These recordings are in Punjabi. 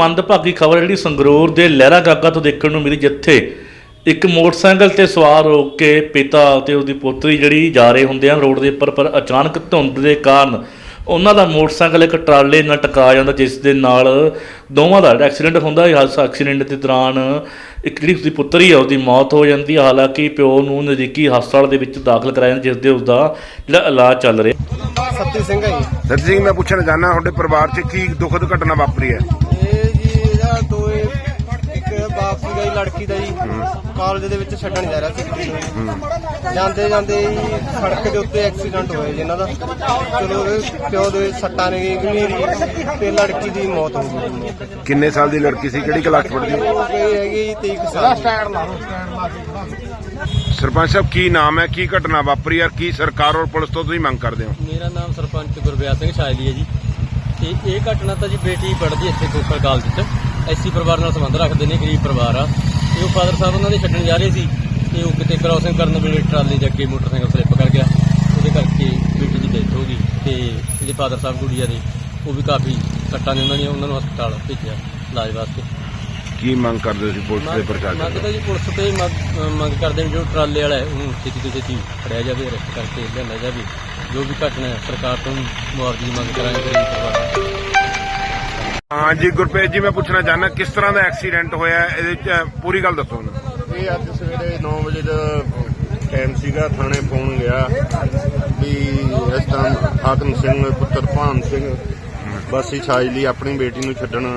ਮੰਦਭਾਗੀ ਖਬਰ ਜਿਹੜੀ ਸੰਗਰੂਰ ਦੇ ਲਹਿਰਾ ਗਾਗਾ ਤੋਂ ਦੇਖਣ ਨੂੰ ਮਿਲੀ, ਜਿੱਥੇ ਇੱਕ ਮੋਟਰਸਾਈਕਲ ਤੇ ਸਵਾਰ ਹੋ ਕੇ ਪਿਤਾ ਤੇ ਉਸਦੀ ਪੋਤਰੀ ਜਿਹੜੀ ਜਾ ਰਹੇ ਹੁੰਦੇ ਆ ਰੋਡ ਦੇ ਉੱਪਰ, ਪਰ ਅਚਾਨਕ ਧੁੰਦ ਦੇ ਕਾਰਨ ਉਹਨਾਂ ਦਾ ਮੋਟਰਸਾਈਕਲ ਇੱਕ ਟਰਾਲੇ ਨਾਲ ਟਕਰਾ ਜਾਂਦਾ ਜਿਸ ਦੇ ਨਾਲ ਦੋਵਾਂ ਦਾ ਐਕਸੀਡੈਂਟ ਹੁੰਦਾ ਹੈ। ਹਾਦਸਾ ਐਕਸੀਡੈਂਟ ਦੇ ਦੌਰਾਨ ਇੱਕ ਜਿਹੜੀ ਉਸਦੀ ਪੁੱਤਰੀ ਹੈ ਉਹਦੀ ਮੌਤ ਹੋ ਜਾਂਦੀ ਹੈ। ਹਾਲਾਂਕਿ ਪਿਓ ਨੂੰ ਨਜ਼ਦੀਕੀ ਹਸਪਤਾਲ ਦੇ ਵਿੱਚ ਦਾਖਲ ਕਰਾਇਆ ਜਾਂਦਾ ਜਿਸ ਦੇ ਉਸਦਾ ਜਿਹੜਾ ਇਲਾਜ ਚੱਲ ਰਿਹਾ ਸੱਤੀ ਸਿੰਘ ਹੈ ਸਤਿ ਸਿੰਘ ਮੈਂ ਪੁੱਛਣਾ ਚਾਹਨਾ ਤੁਹਾਡੇ ਪਰਿਵਾਰ 'ਚ ਕੀ ਦੁਖਦ ਘਟਨਾ ਵਾਪਰੀ ਹੈ? ਜੀ ਇਹ ਜੀ ਇਹਦਾ ਦੋ ਬਾਪ ਸੀਗਾ ਜੀ ਲੜਕੀ ਦਾ ਜੀ। ਕਾਲਜ ਦੇ ਵਿੱਚ ਛੱਡਣ ਜਾ ਰਿਹਾ ਸੀ। ਕੁੜੀ ਨੂੰ ਜਾਂਦੇ ਜਾਂਦੇ ਜੀ ਸੜਕ ਦੇ ਉੱਤੇ ਐਕਸੀਡੈਂਟ ਹੋਇਆ ਜੀ ਇਹਨਾਂ ਦਾ। ਚਲੋ ਉਹਦੇ ਪਿਓ ਦੇ ਸੱਟਾਂ ਨੇ ਗੰਭੀਰ ਤੇ ਲੜਕੀ ਦੀ ਮੌਤ ਹੋ ਗਈ। ਕਿੰਨੇ ਸਾਲ ਦੀ ਲੜਕੀ ਸੀ? ਕਿਹੜੀ ਕਲਾਸ ਪੜ੍ਹਦੀ? ਗਈ ਹੈਗੀ ਜੀ 23 ਕੁ ਸਾਲ ਦੀ। ਸਰਪੰਚ ਸਾਹਿਬ ਕੀ ਨਾਮ ਹੈ? ਕੀ ਘਟਨਾ ਵਾਪਰੀ ਹੈ ਕੀ ਸਰਕਾਰ ਔਰ ਪੁਲਿਸ ਤੋਂ ਤੁਸੀਂ ਮੰਗ ਕਰਦੇ ਹੋ? ਮੇਰਾ ਨਾਮ ਸਰਪੰਚ ਗੁਰਵਿਆਸ ਸਿੰਘ ਸ਼ਾਇਲੀ ਹੈ ਜੀ। ਤੇ ਇਹ ਘਟਨਾ ਤਾਂ ਜੀ ਬੇਟੀ ਪੜ੍ਹਦੀ ਇੱਥੇ ਕੋਕਰ ਕਾਲਜ 'ਚ। ਐਸੀ ਪਰਿਵਾਰ ਨਾਲ ਸੰਬੰਧ ਰੱਖਦੇ ਨੇ ਗਰੀਬ ਪਰਿਵਾਰ ਆ। ਤੇ ਉਹ ਫਾਦਰ ਸਾਹਿਬ ਉਹਨਾਂ ਦੇ ਛੱਡਣ ਜਾ ਰਹੇ ਸੀ ਤੇ ਉਹ ਕਿਤੇ ਕ੍ਰਾਸਿੰਗ ਕਰਨ ਵੇਲੇ ਟਰਾਲੀ ਦੇ ਅੱਗੇ ਮੋਟਰਸਾਈਕਲ ਸਲਿੱਪ ਕਰ ਗਿਆ। ਉਹਦੇ ਕਰਕੇ ਬੇਟੀ ਦੀ ਡੈਥ ਹੋ ਗਈ ਤੇ ਇਹਦੇ ਫਾਦਰ ਸਾਹਿਬ ਗੁੜੀਆ ਦੇ ਉਹ ਵੀ ਕਾਫੀ ਸੱਟਾਂ ਨੇ ਉਹਨਾਂ ਦੀਆਂ ਉਹਨਾਂ ਨੂੰ ਹਸਪਤਾਲ ਭੇਜਿਆ ਇਲਾਜ ਵਾਸਤੇ। ਕੀ ਮੰਗ ਕਰਦੇ ਤੁਸੀਂ ਪੁਲਿਸ ਦੇ ਪ੍ਰਸ਼ਾਸਨ ਮੰਗ ਤੋਂ? ਜੀ ਪੁਲਿਸ ਤੇ ਮੰਗ- ਮੰਗ ਕਰਦੇ ਨੇ ਜੋ ਟਰਾਲੇ ਵਾਲਾ ਹੈ ਉਹਨੂੰ ਛੇਤੀ ਤੋਂ ਛੇਤੀ ਫੜਿਆ ਜਾਵੇ ਅਰੈਸਟ ਕਰਕੇ ਲਿਆਂਦਾ ਜਾਵੇ। ਜੋ ਵੀ ਘਟਨਾ ਹੈ ਸਰਕਾਰ ਤੋਂ ਮੁਆਵਜ਼ੇ ਦੀ ਮੰਗ ਕਰਾਂਗੇ ਹਾਂਜੀ ਗੁਰਪ੍ਰੀਤ ਜੀ, ਮੈਂ ਪੁੱਛਣਾ ਚਾਹੁੰਦਾ, ਕਿਸ ਤਰ੍ਹਾਂ ਦਾ ਐਕਸੀਡੈਂਟ ਹੋਇਆ? ਇਹਦੇ 'ਚ ਪੂਰੀ ਗੱਲ ਦੱਸੋ ਮੈਨੂੰ। ਇਹ ਅੱਜ ਸਵੇਰੇ 9 ਵਜੇ ਦਾ ਟਾਈਮ ਸੀਗਾ, ਥਾਣੇ ਫੋਨ ਗਿਆ ਵੀ ਇਸ ਤਰ੍ਹਾਂ ਹਾਕਮ ਸਿੰਘ, ਪੁੱਤਰ ਭਾਨ ਸਿੰਘ ਬਸੀ ਛਾਜ ਲਈ ਆਪਣੀ ਬੇਟੀ ਨੂੰ ਛੱਡਣ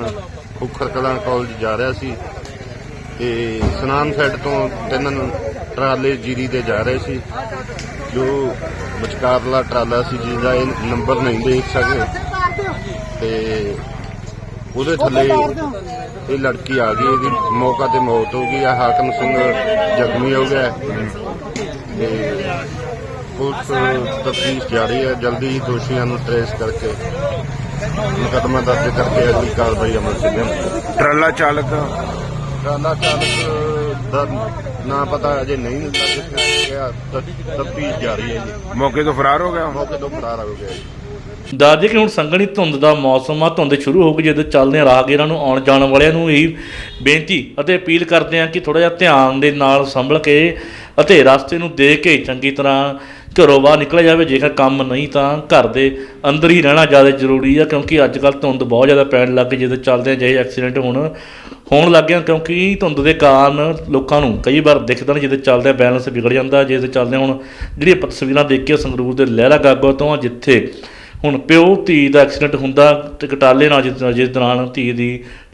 ਖੁਖਰ ਕਲਾਂ ਕਾਲਜ ਜਾ ਰਿਹਾ ਸੀ ਤੇ ਸਨਾਮ ਸੈੱਟ ਤੋਂ ਤਿੰਨ ਟਰਾਲੇ ਜੀਰੀ ਦੇ ਜਾ ਰਹੇ ਸੀ। ਜੋ ਵਿਚਕਾਰਲਾ ਟਰਾਲਾ ਸੀ, ਜਿਹਦਾ ਇਹ ਨੰਬਰ ਨਹੀਂ ਦੇਖ ਸਕੇ। ਤੇ ਉਹਦੇ ਥੱਲੇ ਇਹ ਲੜਕੀ ਆ ਗਈ ਇਹਦੀ ਮੌਕਾ ਤੇ ਮੌਤ ਹੋ ਗਈ ਆ। ਹਾਕਮ ਸਿੰਘ ਜ਼ਖਮੀ ਹੋ ਗਿਆ। ਤੇ ਪੁਲਿਸ ਤਫਤੀਸ਼ ਜਾਰੀ ਹੈ। ਜਲਦੀ ਹੀ ਦੋਸ਼ੀਆਂ ਨੂੰ ਟ੍ਰੇਸ ਕਰਕੇ ਮੁਕੱਦਮਾ ਦਰਜ ਕਰਕੇ ਅਗਲੀ ਕਾਰਵਾਈ ਅਮਲ ਚ ਲਿਆਉਣੀ। ਟਰਾਲਾ ਚਾਲਕ ਟਰਾਲਾ ਚਾਲਕ ਦਾ ਨਾਂ ਪਤਾ ਅਜੇ ਨਹੀਂ ਲੱਗ। ਗਿਆ ਤਫਤੀਸ਼ ਜਾਰੀ ਹੈ ਜੀ। ਮੌਕੇ ਤੋਂ ਫਰਾਰ ਹੋ ਗਿਆ ਮੌਕੇ ਤੋਂ ਫਰਾਰ ਹੋ ਗਿਆ ਜੀ। ਦੱਸਦੇ ਕਿ ਹੁਣ ਸੰਘਣੀ ਧੁੰਦ ਦਾ ਮੌਸਮ ਆ, ਧੁੰਦ ਸ਼ੁਰੂ ਹੋ ਗਈ ਜਦੋਂ ਚੱਲਦੇ ਆ ਰਾਹਗੀਰਾਂ ਨੂੰ ਆਉਣ ਜਾਣ ਵਾਲਿਆਂ ਨੂੰ ਇਹ ਬੇਨਤੀ ਅਤੇ ਅਪੀਲ ਕਰਦੇ ਆ ਕਿ ਥੋੜਾ ਜਿਹਾ ਧਿਆਨ ਦੇ ਨਾਲ ਸੰਭਲ ਕੇ ਅਤੇ ਰਸਤੇ ਨੂੰ ਦੇਖ ਕੇ ਚੰਗੀ ਤਰ੍ਹਾਂ ਘਰੋਂ ਬਾਹਰ ਨਿਕਲਿਆ ਜਾਵੇ, ਜੇਕਰ ਕੰਮ ਨਹੀਂ ਤਾਂ ਘਰ ਦੇ ਅੰਦਰ ਹੀ ਰਹਿਣਾ ਜ਼ਿਆਦਾ ਜ਼ਰੂਰੀ ਆ, ਕਿਉਂਕਿ ਅੱਜ ਕੱਲ੍ਹ ਧੁੰਦ ਬਹੁਤ ਜ਼ਿਆਦਾ ਪੈਣ ਲੱਗ ਗਈ ਜਦੋਂ ਚੱਲਦੇ ਆ ਜਿਹੇ ਐਕਸੀਡੈਂਟ ਹੋਣ ਹੋਣ ਲੱਗ ਗਿਆ ਕਿਉਂਕਿ ਧੁੰਦ ਦੇ ਕਾਰਨ ਲੋਕਾਂ ਨੂੰ ਕਈ ਵਾਰ ਦਿਖਦਾ ਨਹੀਂ ਜਦੋਂ ਚੱਲਦੇ ਬੈਲੈਂਸ ਵਿਗੜ ਜਾਂਦਾ ਜੇ ਤੇ ਚੱਲਦੇ ਹੁਣ ਜਿਹੜੀਆਂ ਆਪਾਂ ਤਸਵੀਰਾਂ ਦੇਖੀਆਂ ਸੰਗਰੂਰ ਦੇ ਲਹਿਰਾ ਗਾਗੋ ਤੋਂ ਆ, ਜਿੱਥੇ ਹੁਣ ਪਿਓ ਧੀ ਦਾ ਐਕਸੀਡੈਂਟ ਹੁੰਦਾ ਤੇ ਕਟਾਲੇ ਨਾਲ ਜਿਸ ਜਿਸ ਦੌਰਾਨ ਧੀ ਦੀ